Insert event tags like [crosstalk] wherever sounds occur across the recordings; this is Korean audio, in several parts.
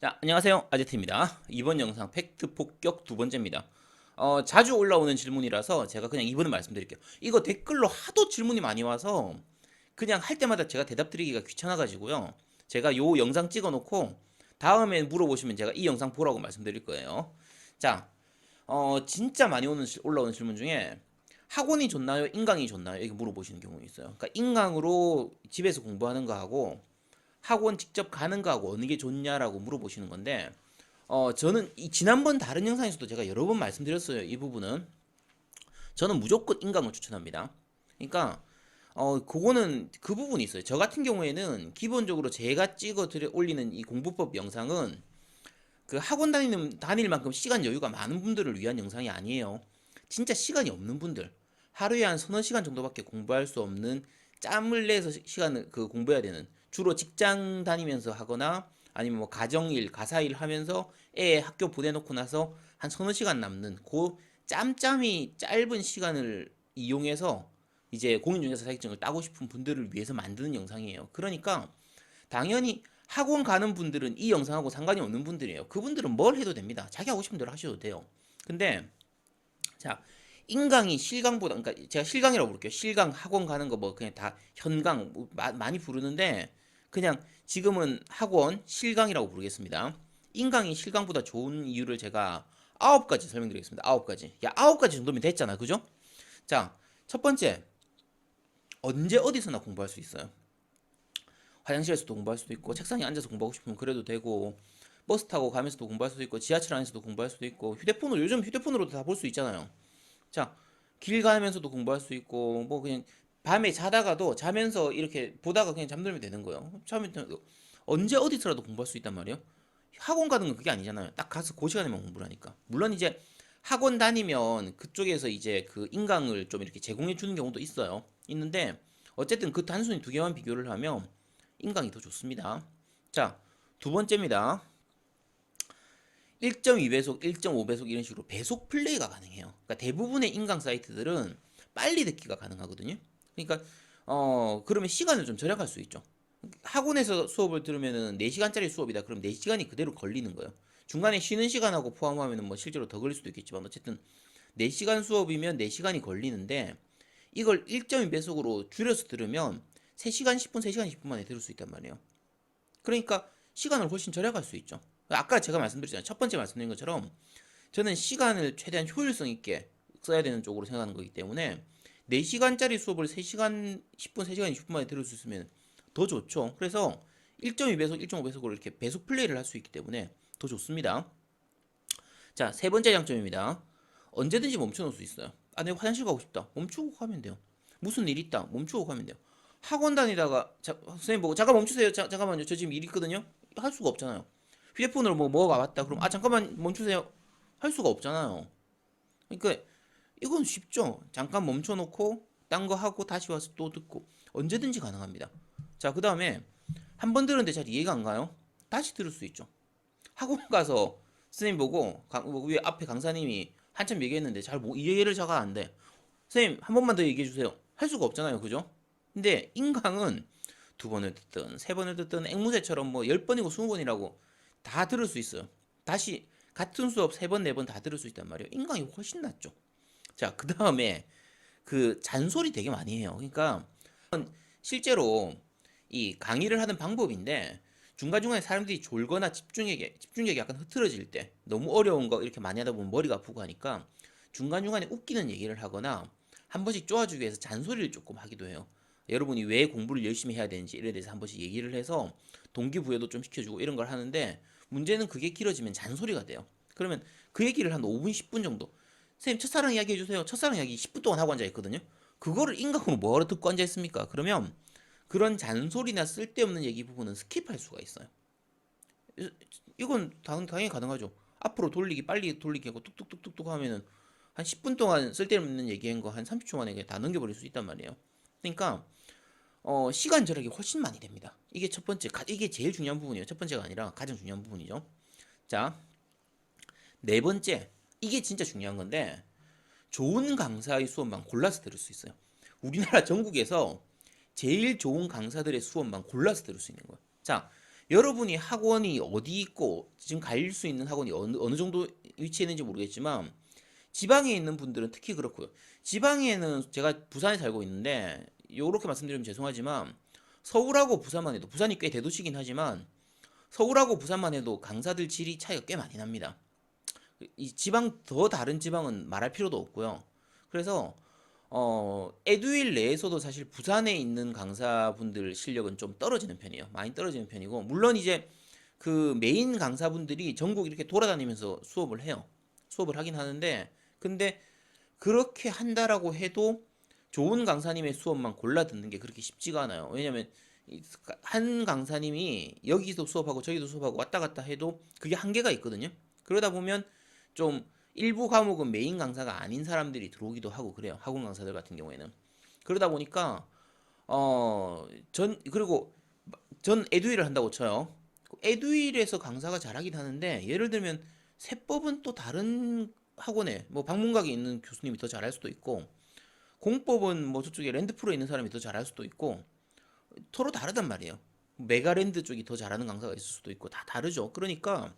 자, 안녕하세요. 아제트입니다. 이번 영상 팩트 폭격 두 번째입니다. 어, 자주 올라오는 질문이라서 제가 그냥 이번에 말씀드릴게요. 이거 댓글로 하도 질문이 많이 와서 그냥 할 때마다 제가 대답 드리기가 귀찮아가지고요. 제가 요 영상 찍어 놓고 다음에 물어보시면 제가 이 영상 보라고 말씀드릴 거예요. 자, 어, 진짜 많이 오는, 질- 올라오는 질문 중에 학원이 좋나요? 인강이 좋나요? 이렇게 물어보시는 경우 있어요. 그러니까 인강으로 집에서 공부하는 거하고 학원 직접 가는 거하고 어느 게 좋냐라고 물어보시는 건데 어 저는 이 지난번 다른 영상에서도 제가 여러 번 말씀드렸어요. 이 부분은 저는 무조건 인강을 추천합니다. 그러니까 어 그거는 그 부분이 있어요. 저 같은 경우에는 기본적으로 제가 찍어 드려 올리는 이 공부법 영상은 그 학원 다니는 다닐 만큼 시간 여유가 많은 분들을 위한 영상이 아니에요. 진짜 시간이 없는 분들 하루에 한 서너 시간 정도밖에 공부할 수 없는 짬을 내서 시- 시간을 그 공부해야 되는 주로 직장 다니면서 하거나 아니면 뭐 가정일 가사일 하면서 애 학교 보내놓고 나서 한 서너 시간 남는 그 짬짬이 짧은 시간을 이용해서 이제 공인중개사 자격증을 따고 싶은 분들을 위해서 만드는 영상이에요. 그러니까 당연히 학원 가는 분들은 이 영상하고 상관이 없는 분들이에요. 그분들은 뭘 해도 됩니다. 자기 하고 싶은 대로 하셔도 돼요. 근데 자 인강이 실강보다 그러니까 제가 실강이라고 부를게요. 실강 학원 가는 거 뭐 그냥 다 현강 뭐 마- 많이 부르는데 그냥 지금은 학원 실강이라고 부르겠습니다. 인강이 실강보다 좋은 이유를 제가 아홉 가지 설명드리겠습니다. 아홉 가지. 야 아홉 가지 정도면 됐잖아, 그죠? 자 첫 번째 언제 어디서나 공부할 수 있어요. 화장실에서도 공부할 수도 있고 책상에 앉아서 공부하고 싶으면 그래도 되고 버스 타고 가면서도 공부할 수도 있고 지하철 안에서도 공부할 수도 있고 휴대폰으로 요즘 휴대폰으로도 다 볼 수 있잖아요. 자, 길 가면서도 공부할 수 있고 뭐 그냥 밤에 자다가도 자면서 이렇게 보다가 그냥 잠들면 되는 거예요. 잠이 언제 어디서라도 공부할 수 있단 말이에요. 학원 가는 건 그게 아니잖아요. 딱 가서 그 시간에만 공부를 하니까. 물론 이제 학원 다니면 그쪽에서 이제 그 인강을 좀 이렇게 제공해 주는 경우도 있어요. 있는데 어쨌든 그 단순히 두 개만 비교를 하면 인강이 더 좋습니다. 자, 두 번째입니다. 1.2배속, 1.5배속 이런 식으로 배속 플레이가 가능해요. 그러니까 대부분의 인강 사이트들은 빨리 듣기가 가능하거든요. 그러니까 어 그러면 시간을 좀 절약할 수 있죠. 학원에서 수업을 들으면은 4시간짜리 수업이다. 그럼 4시간이 그대로 걸리는 거예요. 중간에 쉬는 시간하고 포함하면은 뭐 실제로 더 걸릴 수도 있겠지만 어쨌든 4시간 수업이면 4시간이 걸리는데 이걸 1.2배속으로 줄여서 들으면 3시간 10분, 3시간 10분 만에 들을 수 있단 말이에요. 그러니까 시간을 훨씬 절약할 수 있죠. 아까 제가 말씀드렸잖아요. 첫 번째 말씀드린 것처럼 저는 시간을 최대한 효율성 있게 써야 되는 쪽으로 생각하는 거기 때문에 4시간짜리 수업을 3시간 10분, 3시간 20분 만에 들을 수 있으면 더 좋죠. 그래서 1.2배속, 1.5배속으로 이렇게 배속 플레이를 할 수 있기 때문에 더 좋습니다. 자, 세 번째 장점입니다. 언제든지 멈춰 놓을 수 있어요. 아, 내가 화장실 가고 싶다. 멈추고 가면 돼요. 무슨 일 있다. 멈추고 가면 돼요. 학원 다니다가 자, 선생님 보고 잠깐 멈추세요. 자, 잠깐만요. 저 지금 일 있거든요. 할 수가 없잖아요. 휴대폰으로 뭐 왔다. 그럼 아 잠깐만 멈추세요. 할 수가 없잖아요. 그러니까 이건 쉽죠. 잠깐 멈춰 놓고 딴 거 하고 다시 와서 또 듣고 언제든지 가능합니다. 자, 그 다음에 한 번 들었는데 잘 이해가 안 가요? 다시 들을 수 있죠. 학원 가서 선생님 보고 강, 뭐 위에 앞에 강사님이 한참 얘기했는데 잘 뭐, 이해를 잘안 돼. 선생님 한 번만 더 얘기해 주세요. 할 수가 없잖아요, 그죠? 근데 인강은 두 번을 듣든 세 번을 듣든 앵무새처럼 뭐 열 번이고 스무 번이라고 다 들을 수 있어요. 다시 같은 수업 세 번 네 번 다 들을 수 있단 말이에요. 인강이 훨씬 낫죠. 자, 그 다음에 그 잔소리 되게 많이 해요. 그러니까 실제로 이 강의를 하는 방법인데 중간중간에 사람들이 졸거나 집중력이 집중력이 약간 흐트러질 때 너무 어려운 거 이렇게 많이 하다 보면 머리가 아프고 하니까 중간중간에 웃기는 얘기를 하거나 한 번씩 쪼아주기 위해서 잔소리를 조금 하기도 해요. 여러분이 왜 공부를 열심히 해야 되는지 이래 대해서 한 번씩 얘기를 해서 동기부여도 좀 시켜주고 이런 걸 하는데 문제는 그게 길어지면 잔소리가 돼요. 그러면 그 얘기를 한 5분, 10분 정도 선생님 첫사랑 이야기 해주세요. 첫사랑 이야기 10분 동안 하고 앉아 있거든요. 그거를 인강으로 뭐하러 듣고 앉아 있습니까? 그러면 그런 잔소리나 쓸데없는 얘기 부분은 스킵할 수가 있어요. 이- 이건 당, 당연히 가능하죠. 앞으로 돌리기 빨리 돌리기 하고 뚝뚝뚝뚝뚝 하면은 한 10분 동안 쓸데없는 얘기한 거 한 30초 만에 다 넘겨버릴 수 있단 말이에요. 그러니까 어, 시간 절약이 훨씬 많이 됩니다. 이게 첫 번째, 가- 이게 제일 중요한 부분이에요. 첫 번째가 아니라 가장 중요한 부분이죠. 자, 네 번째, 이게 진짜 중요한 건데 좋은 강사의 수업만 골라서 들을 수 있어요. 우리나라 전국에서 제일 좋은 강사들의 수업만 골라서 들을 수 있는 거예요. 자, 여러분이 학원이 어디 있고 지금 갈 수 있는 학원이 어느, 어느 정도 위치에 있는지 모르겠지만 지방에 있는 분들은 특히 그렇고요. 지방에는 제가 부산에 살고 있는데 요렇게 말씀드리면 죄송하지만 서울하고 부산만 해도 부산이 꽤 대도시긴 하지만 서울하고 부산만 해도 강사들 질이 차이가 꽤 많이 납니다. 이 지방 더 다른 지방은 말할 필요도 없고요. 그래서 어 에듀윌 내에서도 사실 부산에 있는 강사분들 실력은 좀 떨어지는 편이에요. 많이 떨어지는 편이고 물론 이제 그 메인 강사분들이 전국 이렇게 돌아다니면서 수업을 해요. 수업을 하긴 하는데 근데 그렇게 한다라고 해도 좋은 강사님의 수업만 골라 듣는 게 그렇게 쉽지가 않아요. 왜냐면 이한 강사님이 여기서 수업하고 저기도 수업하고 왔다 갔다 해도 그게 한계가 있거든요. 그러다 보면 좀 일부 과목은 메인 강사가 아닌 사람들이 들어오기도 하고 그래요. 학원 강사들 같은 경우에는. 그러다 보니까 어 전 그리고 전 에듀윌을 한다고 쳐요. 에듀윌에서 강사가 잘하긴 하는데 예를 들면 세법은 또 다른 학원에 뭐 방문각에 있는 교수님이 더 잘할 수도 있고 공법은 뭐 저쪽에 랜드프로에 있는 사람이 더 잘할 수도 있고 서로 다르단 말이에요. 메가랜드 쪽이 더 잘하는 강사가 있을 수도 있고 다 다르죠. 그러니까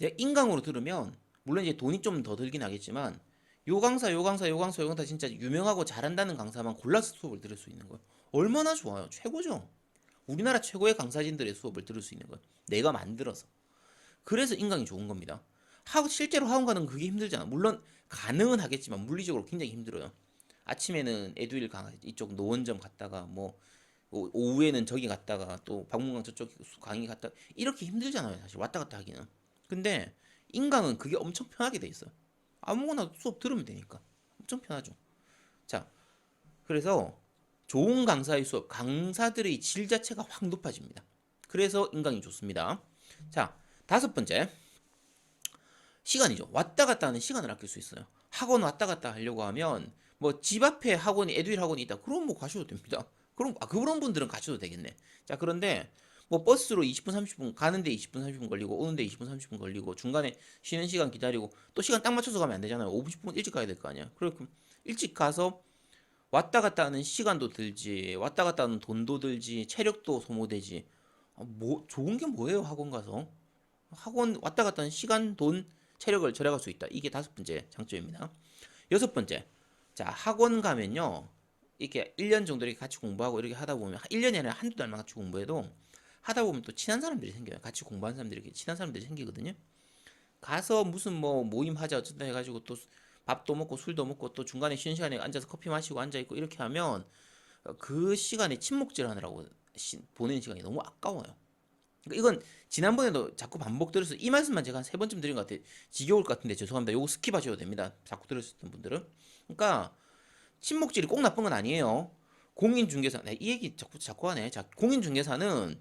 인강으로 들으면 물론 이제 돈이 좀 더 들긴 하겠지만 요 강사 요 강사 요 강사 요 강사 진짜 유명하고 잘한다는 강사만 골라서 수업을 들을 수 있는 거예요. 얼마나 좋아요. 최고죠. 우리나라 최고의 강사진들의 수업을 들을 수 있는 거예요. 내가 만들어서. 그래서 인강이 좋은 겁니다. 하 실제로 학원 가는 건 그게 힘들잖아. 물론 가능은 하겠지만 물리적으로 굉장히 힘들어요. 아침에는 에듀윌 강 이쪽 노원점 갔다가 뭐 오- 오후에는 저기 갔다가 또 박문강 저쪽 강의 갔다 이렇게 힘들잖아요. 사실 왔다 갔다 하기는. 근데 인강은 그게 엄청 편하게 돼 있어요. 아무거나 수업 들으면 되니까 엄청 편하죠. 자, 그래서 좋은 강사의 수업, 강사들의 질 자체가 확 높아집니다. 그래서 인강이 좋습니다. 자, 다섯 번째. 시간이죠. 왔다 갔다 하는 시간을 아낄 수 있어요. 학원 왔다 갔다 하려고 하면 뭐 집 앞에 학원이 에듀윌 학원이 있다. 그럼 뭐 가셔도 됩니다. 그럼 아 그런 분들은 가셔도 되겠네. 자, 그런데 뭐 버스로 20분 30분 가는데 20분 30분 걸리고 오는데 20분 30분 걸리고 중간에 쉬는 시간 기다리고 또 시간 딱 맞춰서 가면 안 되잖아요. 5분 10분 일찍 가야 될 거 아니야. 그럼 일찍 가서 왔다 갔다 하는 시간도 들지 왔다 갔다 하는 돈도 들지 체력도 소모되지. 아, 뭐 좋은 게 뭐예요 학원 가서? 학원 왔다 갔다 하는 시간 돈 체력을 절약할 수 있다. 이게 다섯 번째 장점입니다. 여섯 번째. 자 학원 가면요. 이렇게 1년 정도 이렇게 같이 공부하고 이렇게 하다 보면 1년이 아니라 한두 달만 같이 공부해도 하다 보면 또 친한 사람들이 생겨요 같이 공부하는 사람들이 친한 사람들이 생기거든요 가서 무슨 뭐 모임 하자 어쩐다 해가지고 또 밥도 먹고 술도 먹고 또 중간에 쉬는 시간에 앉아서 커피 마시고 앉아 있고 이렇게 하면 어, 그 시간에 침묵질 하느라고 시- 보내는 시간이 너무 아까워요. 그러니까 이건 지난번에도 자꾸 반복드려서 이 말씀만 제가 한 세 번쯤 드린 것 같아요. 지겨울 것 같은데 죄송합니다. 요거 스킵하셔도 됩니다. 자꾸 들으셨던 분들은. 그러니까 침묵질이 꼭 나쁜 건 아니에요. 공인중개사, 네, 이 얘기 자꾸 자꾸 하네. 자, 공인중개사는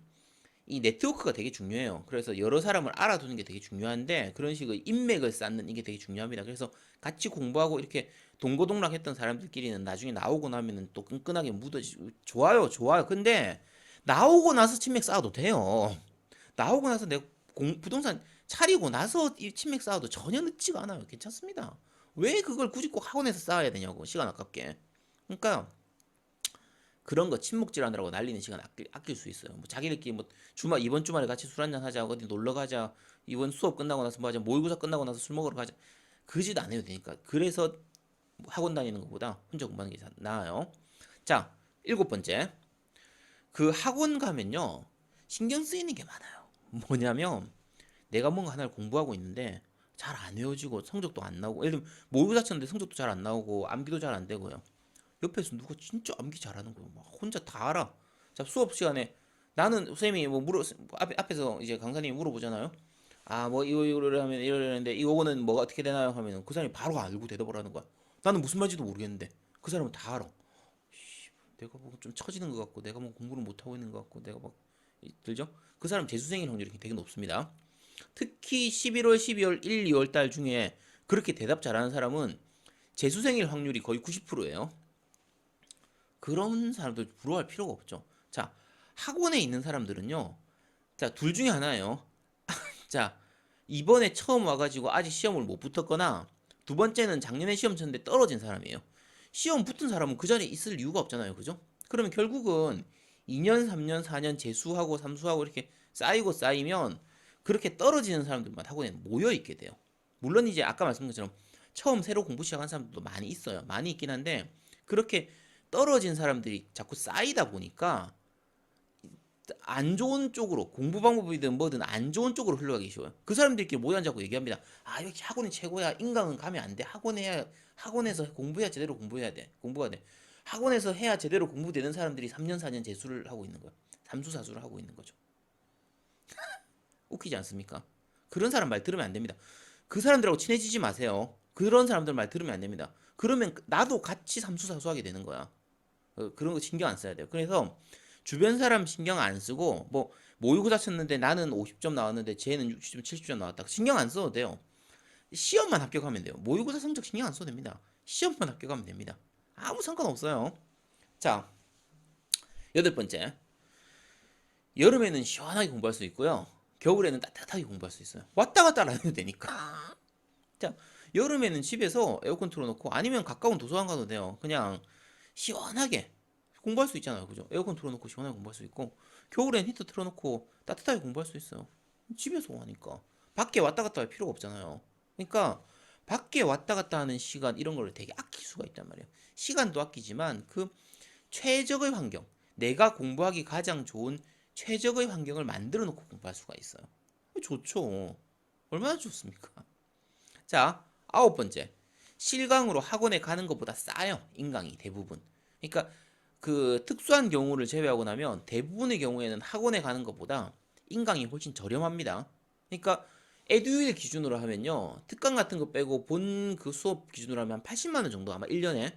이 네트워크가 되게 중요해요. 그래서 여러 사람을 알아두는 게 되게 중요한데 그런 식의 인맥을 쌓는 이게 되게 중요합니다. 그래서 같이 공부하고 이렇게 동고동락했던 사람들끼리는 나중에 나오고 나면은 또 끈끈하게 묻어지고 좋아요, 좋아요. 근데 나오고 나서 친맥 쌓아도 돼요. 나오고 나서 내가 공, 부동산 차리고 나서 이 친맥 쌓아도 전혀 늦지가 않아요. 괜찮습니다. 왜 그걸 굳이 꼭 학원에서 쌓아야 되냐고 시간 아깝게. 그러니까 그런 거 침묵질 하느라고 날리는 시간 아낄, 아낄 수 있어요. 뭐 자기들끼리 뭐 주말 이번 주말에 같이 술 한잔 하자 어디 놀러 가자 이번 수업 끝나고 나서 뭐 하자 모의고사 끝나고 나서 술 먹으러 가자 그 짓 안 해도 되니까 그래서 뭐 학원 다니는 것보다 혼자 공부하는 게 자- 나아요. 자 일곱 번째 그 학원 가면요 신경 쓰이는 게 많아요. 뭐냐면 내가 뭔가 하나를 공부하고 있는데 잘 안 외워지고 성적도 안 나오고 예를 들면 모의고사 쳤는데 성적도 잘 안 나오고 암기도 잘 안 되고요. 옆에서 누가 진짜 암기 잘하는 거예요. 막 혼자 다 알아. 자 수업 시간에 나는 선생님이 뭐 물어 앞에 앞에서 이제 강사님이 물어보잖아요. 아 뭐 이거 이거를 하면 이러는데 이거는 뭐가 어떻게 되나요? 하면은 그 사람이 바로 알고 대답을 하는 거야. 나는 무슨 말인지도 모르겠는데 그 사람은 다 알아. 씨, 내가 뭐 좀 처지는 것 같고 내가 뭐 공부를 못 하고 있는 것 같고 내가 막 이- 들죠? 그 사람 재수생일 확률이 되게 높습니다. 특히 11월, 12월, 1, 2월 달 중에 그렇게 대답 잘하는 사람은 재수생일 확률이 거의 90%예요. 그런 사람들 부러워할 필요가 없죠. 자, 학원에 있는 사람들은요. 자, 둘 중에 하나예요. [laughs] 자, 이번에 처음 와가지고 아직 시험을 못 붙었거나 두 번째는 작년에 시험 쳤는데 떨어진 사람이에요. 시험 붙은 사람은 그 자리에 있을 이유가 없잖아요. 그죠? 그러면 결국은 2년, 3년, 4년 재수하고 삼수하고 이렇게 쌓이고 쌓이면 그렇게 떨어지는 사람들만 학원에 모여 있게 돼요. 물론 이제 아까 말씀드린 것처럼 처음 새로 공부 시작한 사람들도 많이 있어요. 많이 있긴 한데 그렇게 떨어진 사람들이 자꾸 쌓이다 보니까 안 좋은 쪽으로 공부 방법이든 뭐든 안 좋은 쪽으로 흘러가기 쉬워요. 그 사람들끼리 모여 앉아고 얘기합니다. 아 여기 학원이 최고야. 인강은 가면 안 돼. 학원에 학원에서 공부해야 제대로 공부해야 돼. 공부가 돼. 학원에서 해야 제대로 공부되는 사람들이 3년 4년 재수를 하고 있는 거야. 삼수 사수를 하고 있는 거죠. [laughs] 웃기지 않습니까? 그런 사람 말 들으면 안 됩니다. 그 사람들하고 친해지지 마세요. 그런 사람들 말 들으면 안 됩니다. 그러면 나도 같이 삼수 사수하게 되는 거야. 어, 그런 거 신경 안 써야 돼요. 그래서 주변 사람 신경 안 쓰고 뭐 모의고사 쳤는데 나는 50점 나왔는데 쟤는 60점, 70점 나왔다. 신경 안 써도 돼요. 시험만 합격하면 돼요. 모의고사 성적 신경 안 써도 됩니다. 시험만 합격하면 됩니다. 아무 상관없어요. 자, 여덟 번째. 여름에는 시원하게 공부할 수 있고요. 겨울에는 따뜻하게 공부할 수 있어요. 왔다 갔다 안 해도 되니까. 자, 여름에는 집에서 에어컨 틀어놓고 아니면 가까운 도서관 가도 돼요. 그냥 시원하게 공부할 수 있잖아요. 그죠? 에어컨 틀어놓고 시원하게 공부할 수 있고 겨울엔 히터 틀어놓고 따뜻하게 공부할 수 있어요. 집에서 하니까 밖에 왔다 갔다 할 필요가 없잖아요. 그러니까 밖에 왔다 갔다 하는 시간 이런 걸 되게 아낄 수가 있단 말이에요. 시간도 아끼지만 그 최적의 환경, 내가 공부하기 가장 좋은 최적의 환경을 만들어 놓고 공부할 수가 있어요. 좋죠. 얼마나 좋습니까? 자, 아홉 번째. 실강으로 학원에 가는 것보다 싸요. 인강이 대부분. 그러니까 그 특수한 경우를 제외하고 나면 대부분의 경우에는 학원에 가는 것보다 인강이 훨씬 저렴합니다. 그러니까 에듀윌 기준으로 하면요. 특강 같은 거 빼고 본 그 수업 기준으로 하면 한 80만 원 정도 아마 1년에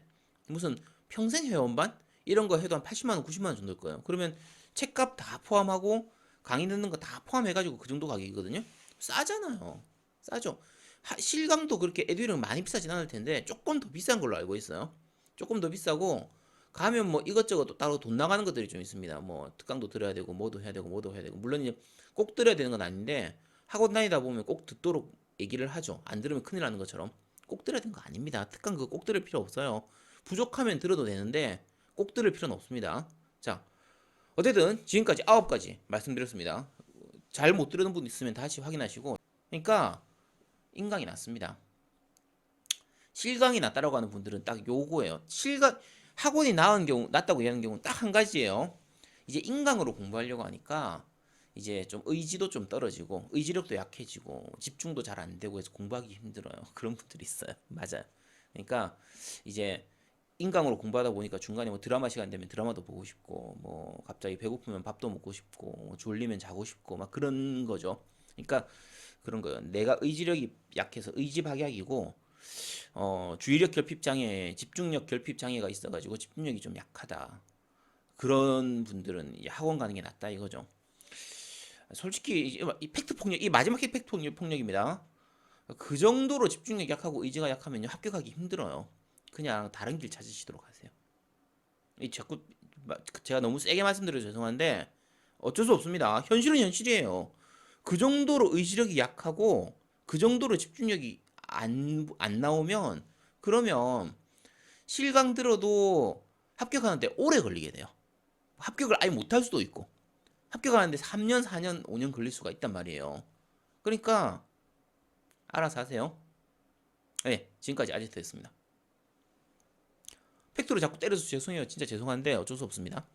무슨 평생 회원반 이런 거 해도 한 80만 원, 90만 원 정도일 거예요. 그러면 책값 다 포함하고 강의 듣는 거 다 포함해 가지고 그 정도 가격이거든요. 싸잖아요. 싸죠. 하- 실강도 그렇게 에듀윌은 많이 비싸진 않을 텐데 조금 더 비싼 걸로 알고 있어요. 조금 더 비싸고 가면 뭐 이것저것 또 따로 돈 나가는 것들이 좀 있습니다. 뭐 특강도 들어야 되고 뭐도 해야 되고 뭐도 해야 되고 물론 이제 꼭 들어야 되는 건 아닌데 학원 다니다 보면 꼭 듣도록 얘기를 하죠. 안 들으면 큰일 나는 것처럼 꼭 들어야 되는 거 아닙니다. 특강 그거 꼭 들을 필요 없어요. 부족하면 들어도 되는데 꼭 들을 필요는 없습니다. 자, 어쨌든 지금까지 아홉 가지 말씀드렸습니다. 잘 못 들은 분 있으면 다시 확인하시고 그러니까 인강이 낫습니다. 실강이 낫다라고 하는 분들은 딱 요거예요. 실강 학원이 나은 경우 낫다고 얘기하는 경우는 딱 한 가지예요. 이제 인강으로 공부하려고 하니까 이제 좀 의지도 좀 떨어지고 의지력도 약해지고 집중도 잘 안 되고 해서 공부하기 힘들어요. [laughs] 그런 분들이 있어요. 맞아요. 그러니까 이제 인강으로 공부하다 보니까 중간에 뭐 드라마 시간 되면 드라마도 보고 싶고 뭐 갑자기 배고프면 밥도 먹고 싶고 뭐 졸리면 자고 싶고 막 그런 거죠. 그러니까 그런 거예요. 내가 의지력이 약해서 의지박약이고 어, 주의력 결핍 장애, 집중력 결핍 장애가 있어가지고 집중력이 좀 약하다. 그런 분들은 이 학원 가는 게 낫다 이거죠. 솔직히 이- 이 팩트 폭력, 이 마지막 팩트 폭력, 폭력입니다. 그 정도로 집중력이 약하고 의지가 약하면요 합격하기 힘들어요. 그냥 다른 길 찾으시도록 하세요. 이 자꾸 마- 제가 너무 세게 말씀드려 죄송한데 어쩔 수 없습니다. 현실은 현실이에요. 그 정도로 의지력이 약하고 그 정도로 집중력이 안, 안 나오면 그러면 실강 들어도 합격하는데 오래 걸리게 돼요. 합격을 아예 못할 수도 있고 합격하는데 3년, 4년, 5년 걸릴 수가 있단 말이에요. 그러니까 알아서 하세요. 네, 지금까지 아지트였습니다. 팩트로 자꾸 때려서 죄송해요. 진짜 죄송한데 어쩔 수 없습니다.